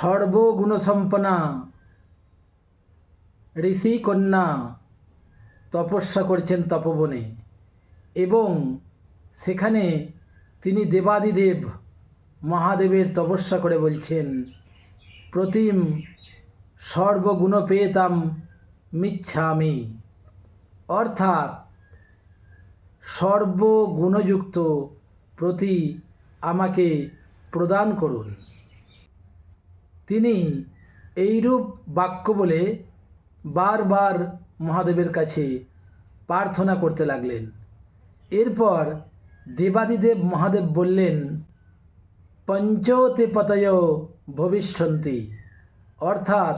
সর্বগুণসম্পন্না ঋষি কন্যা তপস্যা করছেন তপবনে এবং সেখানে তিনি দেবাদিদেব মহাদেবের তপস্যা করে বলছেন, প্রতিম সর্বগুণ পেতাম মিচ্ছামি। অর্থাৎ সর্বগুণযুক্ত প্রতি আমাকে প্রদান করুন। তিনি এইরূপ বাক্য বলে বারবার মহাদেবের কাছে প্রার্থনা করতে লাগলেন। এরপর দেবাদিদেব মহাদেব বললেন, পঞ্চতে পতয় ভবিষ্যন্তি, অর্থাৎ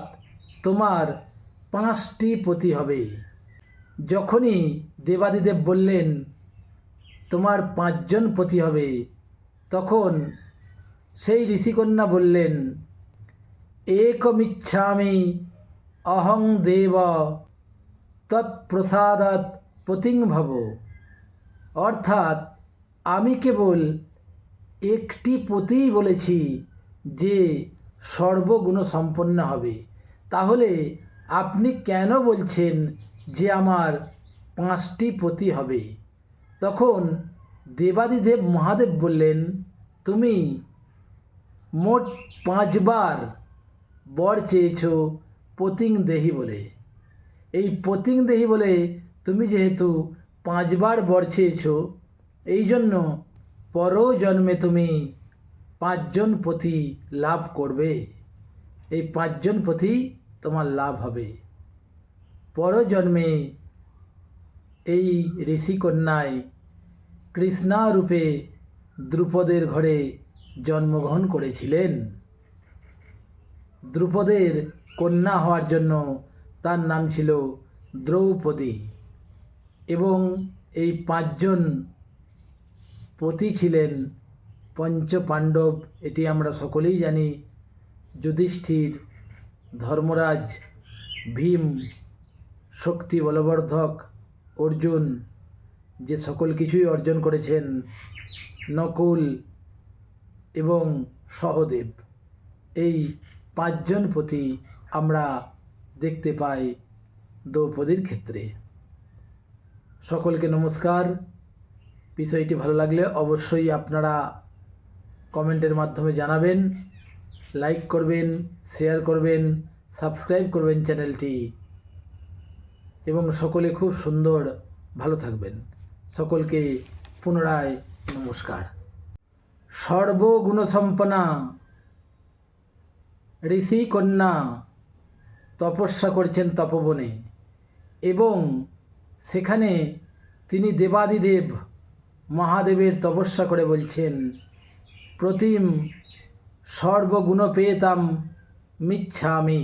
তোমার পাঁচটি পতি হবে। যখনই দেবাদিদেব বললেন, তোমার পাঁচজন পতি হবে তখন সেই ঋষিকন্যা বললেন একমিচ্ছামি অহং দেব তৎপ্রসাদাৎ পতিং ভব অর্থাৎ আমি কেবল একটি পতিই বলেছি যে সর্বগুণ সম্পন্ন হবে। তাহলে আপনি কেন বলছেন যে আমার পাঁচটি পতি হবে? তখন দেবাদিদেব মহাদেব বললেন, তুমি মোট পাঁচবার বর চেয়েছ পতিং দেহি বলে। এই পতিং দেহি বলে তুমি যেহেতু পাঁচবার বর চেয়েছ, এই জন্য পর জন্মে তুমি পাঁচজন পতি লাভ করবে। এই পাঁচজন পতি তোমার লাভ হবে। পর জন্মে এই ঋষিকন্যায় কৃষ্ণা রূপে দ্রুপদের ঘরে জন্মগ্রহণ করেছিলেন। দ্রুপদের কন্যা হওয়ার জন্য তার নাম ছিল দ্রৌপদী। এবং এই পাঁচজন পতি ছিলেন পঞ্চ পাণ্ডব এটি আমরা সকলেই জানি। যুধিষ্ঠির, ধর্মরাজ, ভীম, শক্তি বলবর্ধক, অর্জুন, যে সকল কিছুই অর্জন করেছেন, নকুল এবং সহদেব। এই পাঁচজন প্রতি আমরা দেখতে পাই দ্রৌপদীর ক্ষেত্রে। সকলকে নমস্কার। বিষয়টি ভালো লাগলে অবশ্যই আপনারা কমেন্টের মাধ্যমে জানাবেন, লাইক করবেন, শেয়ার করবেন, সাবস্ক্রাইব করবেন চ্যানেলটি। এবং সকলে খুব সুন্দর ভালো থাকবেন। সকলকে পুনরায় নমস্কার। সর্বগুণসম্পন্না ঋষি কন্যা তপস্যা করছেন তপবনে এবং সেখানে তিনি দেবাদিদেব মহাদেবের তপস্যা করে বলছেন, প্রতিম সর্বগুণ পেতাম মিচ্ছামি।